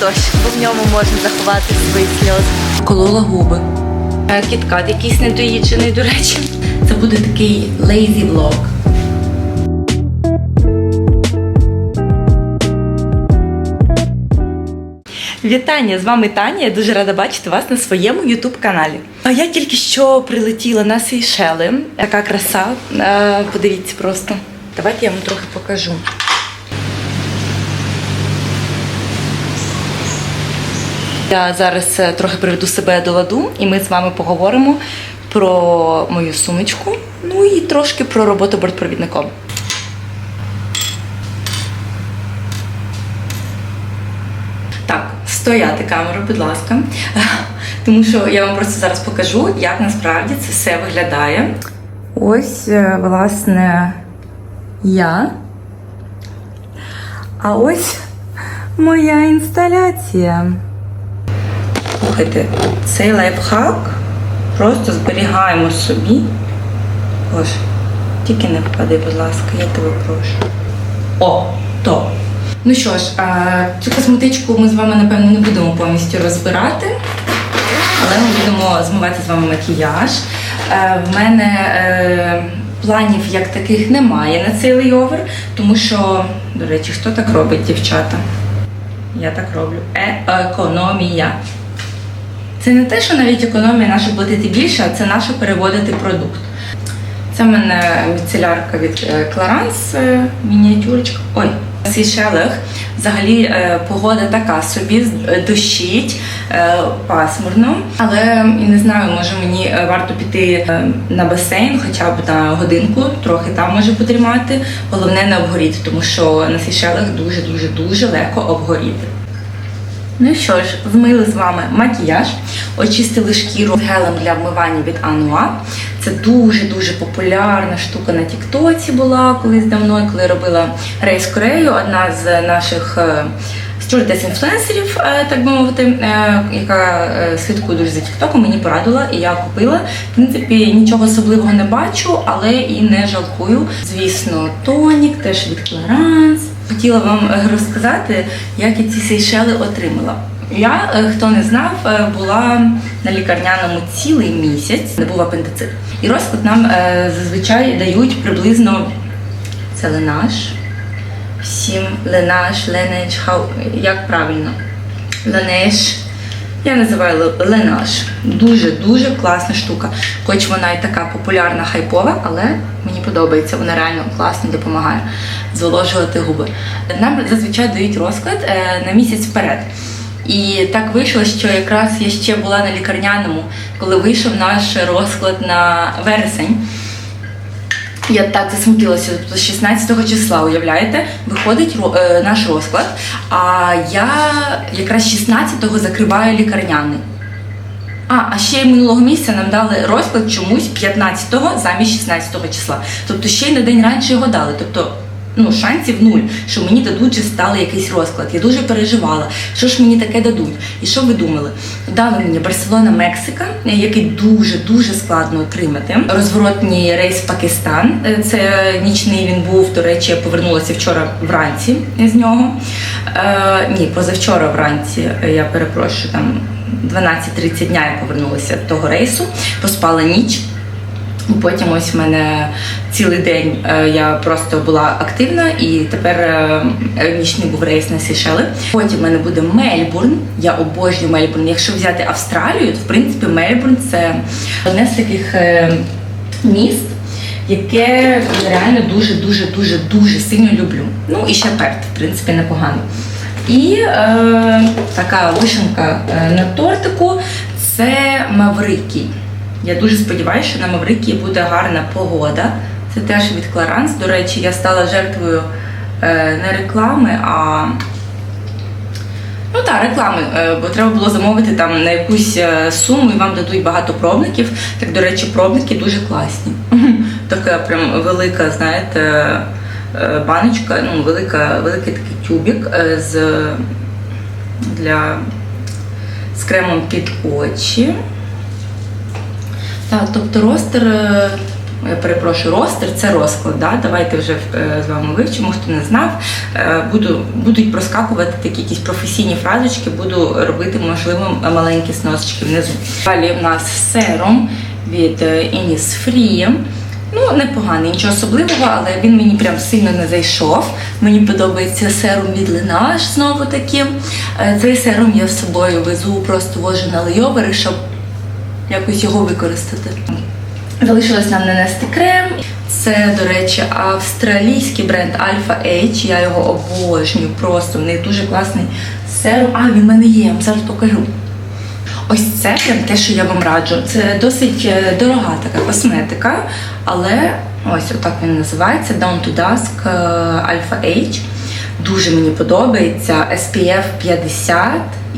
дощ, бо в ньому можна заховати свої сльози. Колола губи. Е, Кіткат якийсь недоїджений, до речі. Це буде такий lazy влог. Вітання! З вами Таня. Я дуже рада бачити вас на своєму youtube каналі. А я тільки що прилетіла на Сейшели. Така краса. Е, Подивіться просто. Давайте я вам трохи покажу. Я зараз е, трохи приведу себе до ладу, і ми з вами поговоримо про мою сумочку, ну і трошки про роботу бортпровідником. Так, стояти камеру, будь ласка. Тому що я вам просто зараз покажу, як насправді це все виглядає. Ось, е, власне, я. А ось моя інсталяція. Слухайте, цей лайфхак просто зберігаємо собі. Боже, тільки не впади, будь ласка, я тебе прошу. О, то. Ну що ж, а, цю косметичку ми з вами, напевно, не будемо повністю розбирати, але ми будемо змивати з вами макіяж. Е, в мене е, планів як таких немає на цей лейовер, тому що, до речі, хто так робить, дівчата? Я так роблю. Е, економія. Це не те, що навіть економія наша платити більше, а це наше переводити продукт. Це в мене міцелярка від е, Clarins, е, мініатюрочка. Ой, Сейшелах взагалі е, погода така собі, е, дощить, е, пасмурно. Але не знаю, може мені е, варто піти е, на басейн хоча б на годинку, трохи там може потримати. Головне не обгоріти, тому що на Сейшелах дуже-дуже дуже легко обгоріти. Ну що ж, змили з вами макіяж, очистили шкіру гелем для вмивання від Ануа. Це дуже-дуже популярна штука на Тіктоці була колись давно, коли робила рейс Корею. Одна з наших е, стюардес-інфлюенсерів, е, так би мовити, е, яка слідкує дуже за Тіктоком, мені порадила, і я купила. В принципі, нічого особливого не бачу, але і не жалкую. Звісно, тонік теж від Clarins. Хотіла вам е, розказати, як я ці сейшели отримала. Я, е, хто не знав, е, була на лікарняному цілий місяць, не був апендицит. І розклад нам зазвичай дають приблизно це ленаж. Всім ленаж, ленеж, хау, як правильно? Ленеж. Я називаю ле- ленаж. Дуже-дуже класна штука. Хоч вона і така популярна, хайпова, але мені подобається, вона реально класно допомагає зволожувати губи. Нам зазвичай дають розклад е, на місяць вперед. І так вийшло, що якраз я ще була на лікарняному, коли вийшов наш розклад на вересень. Я так засмутилася, тобто з 16 числа, уявляєте, виходить е, наш розклад, а я якраз 16-го закриваю лікарняний. А, а ще й минулого місяця нам дали розклад чомусь 15-го замість 16-го числа. Тобто ще й на день раніше його дали. Тобто, ну, шансів нуль, що мені дадуть чи стали якийсь розклад. Я дуже переживала, що ж мені таке дадуть. І що ви думали? Дали мені Барселона, Мексика, який дуже дуже складно отримати. Розворотній рейс в Пакистан. Е, Це нічний він був. До речі, я повернулася вчора вранці з нього. Е, ні, позавчора вранці, е, я перепрошую, там 12.30 дня я повернулася з того рейсу, поспала ніч. Потім ось в мене цілий день е, я просто була активна, і тепер е, нічний був рейс на Сейшели. Потім в мене буде Мельбурн. Я обожнюю Мельбурн. Якщо взяти Австралію, то в принципі Мельбурн це одне з таких е, міст, яке реально дуже дуже дуже дуже сильно люблю. Ну і ще Перт, в принципі, непогано. І е, така вишенка на тортику це Маврикій. Я дуже сподіваюся, що на Маврикії буде гарна погода. Це теж від Clarins. До речі, я стала жертвою е, не реклами, а Ну так, реклами, е, бо треба було замовити там на якусь е, суму і вам дадуть багато пробників. Так, до речі, пробники дуже класні. Така прям велика, знаєте, баночка, ну, велика, великий такий тюбік з, для, з кремом під очі. Так, тобто ростер е, я перепрошую, ростер це розклад. Да? Давайте вже е, з вами вивчимо, хто не знав. Е, Буду, будуть проскакувати такі якісь професійні фразочки, буду робити, можливо, маленькі сносочки внизу. Далі в нас серум від Innisfree. Ну, непоганий, нічого особливого, але він мені прям сильно не зайшов. Мені подобається серум від Laneige знову таки. Цей серум я з собою везу, просто вожу на лейовери, щоб якось його використати. Залишилось нам нанести крем. Це, до речі, австралійський бренд Alpha H. Я його обожнюю. Просто в них дуже класний серум. А, він в мене є, я вам зараз покажу. Ось це прям те, що я вам раджу. Це досить е, дорога така косметика, але ось отак він називається Down to Dusk е, Alpha H. Дуже мені подобається. SPF 50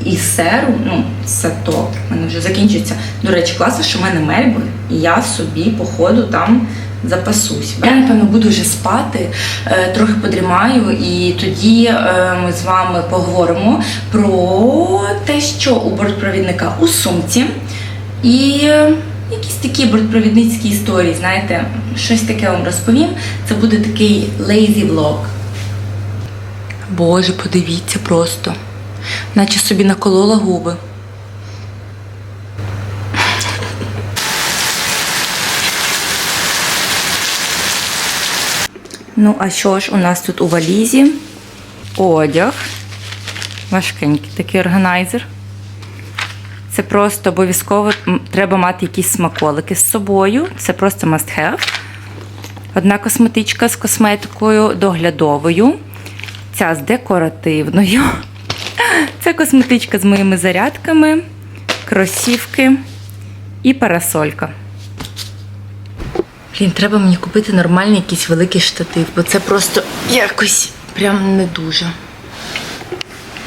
і серум. Ну, це топ. У мене вже закінчується. До речі, класно, що в мене Мельбурн, і я собі по ходу там запасусь. Я, напевно, буду вже спати, е, трохи подрімаю, і тоді е, ми з вами поговоримо про те, що у бортпровідника у сумці. І е, якісь такі бортпровідницькі історії, знаєте, щось таке вам розповім. Це буде такий lazy влог. Боже, подивіться просто. Наче собі наколола губи. Ну, а що ж у нас тут у валізі? Одяг. Важкенький такий органайзер. Це просто обов'язково треба мати якісь смаколики з собою. Це просто must have. Одна косметичка з косметикою доглядовою. Ця з декоративною. Це косметичка з моїми зарядками, кросівки і парасолька. Блін, треба мені купити нормальний якийсь великий штатив, бо це просто якось прям не дуже.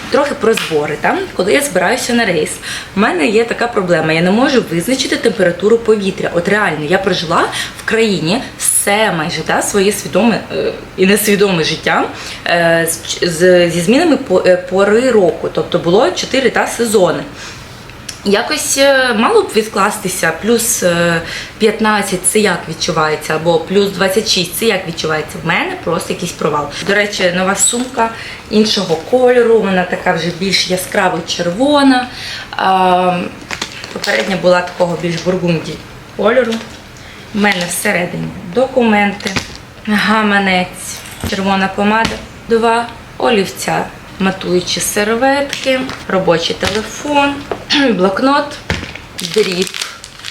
Трохи про збори. Там, коли я збираюся на рейс, в мене є така проблема. Я не можу визначити температуру повітря. От реально, я прожила в країні все майже та, своє свідоме е, і несвідоме життя е, зі змінами е, пори року. Тобто було 4 та сезони. Якось мало б відкластися, плюс е, 15 це як відчувається, або плюс 26 це як відчувається. В мене просто якийсь провал. До речі, нова сумка іншого кольору, вона така вже більш яскраво червона. Попередня була такого більш бургунді кольору. У мене всередині документи, гаманець, червона помада, два олівця, матуючі серветки, робочий телефон, блокнот, дріб,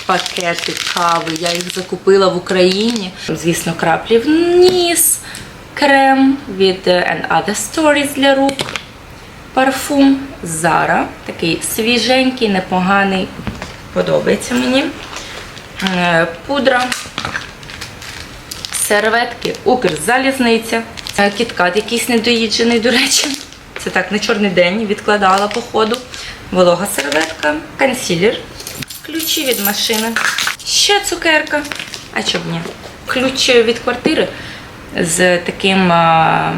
пакети кави. Я їх закупила в Україні. Звісно, краплі в ніс, крем від And Other Stories для рук, парфум Zara, такий свіженький, непоганий, подобається мені. Е, Пудра, серветки, Укрзалізниця, кіткат якийсь недоїджений, до речі. Це так на чорний день відкладала по ходу. Волога серветка, консилер, ключі від машини, ще цукерка. А чоб ні? Ключ від квартири з таким а,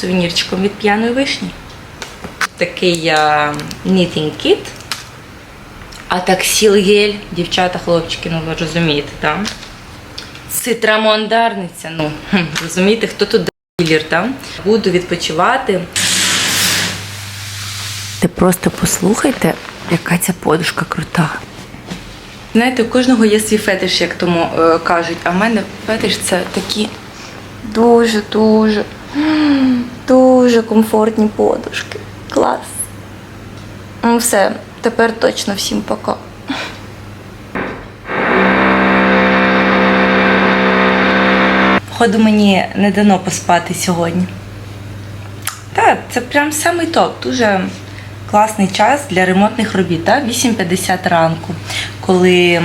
сувенірчиком від п'яної вишні. Такий а, knitting kit. А так сілгель, дівчата, хлопчики, ну ви розумієте, так? Цитрамондарниця, ну, розумієте, хто тут дилер, так? Буду відпочивати. Ти просто послухайте, яка ця подушка крута. Знаєте, у кожного є свій фетиш, як тому е, кажуть, а в мене фетиш це такі дуже-дуже, дуже комфортні подушки. Клас. Ну все, тепер точно всім пока. Походу, мені не дано поспати сьогодні. Так, це прям самий топ. Дуже класний час для ремонтних робіт. Так? 8.50 ранку, коли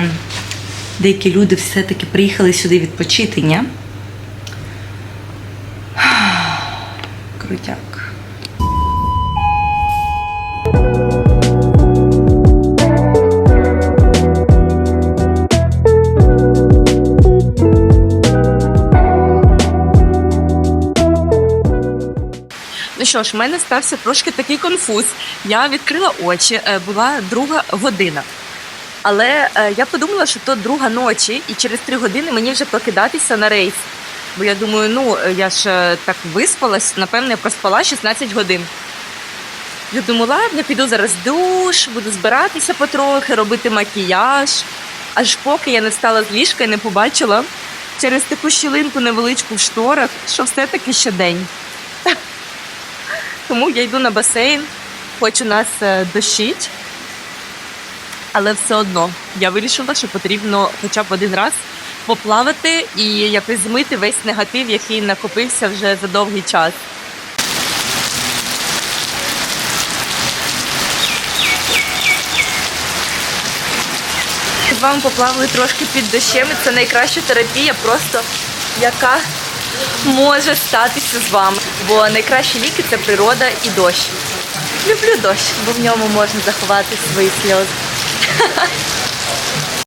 деякі люди все-таки приїхали сюди відпочити? Крутяк. Що ж, в мене стався трошки такий конфуз. Я відкрила очі, е, була друга година. Але е, я подумала, що то друга ночі, і через три години мені вже прокидатися на рейс. Бо я думаю, ну е, я ж так виспалась, напевне, проспала 16 годин. Я думаю, ладно, піду зараз душ, буду збиратися потрохи, робити макіяж. Аж поки я не встала з ліжка і не побачила через таку щілинку невеличку в шторах, що все-таки ще день. Тому я йду на басейн, хоч у нас е, дощить, але все одно я вирішила, що потрібно хоча б один раз поплавати і якось змити весь негатив, який накопився вже за довгий час. З вами поплавали трошки під дощем. і Це найкраща терапія, просто яка може статися з вами. Бо найкращі ліки це природа і дощ. Люблю дощ, бо в ньому можна заховати свої сльози.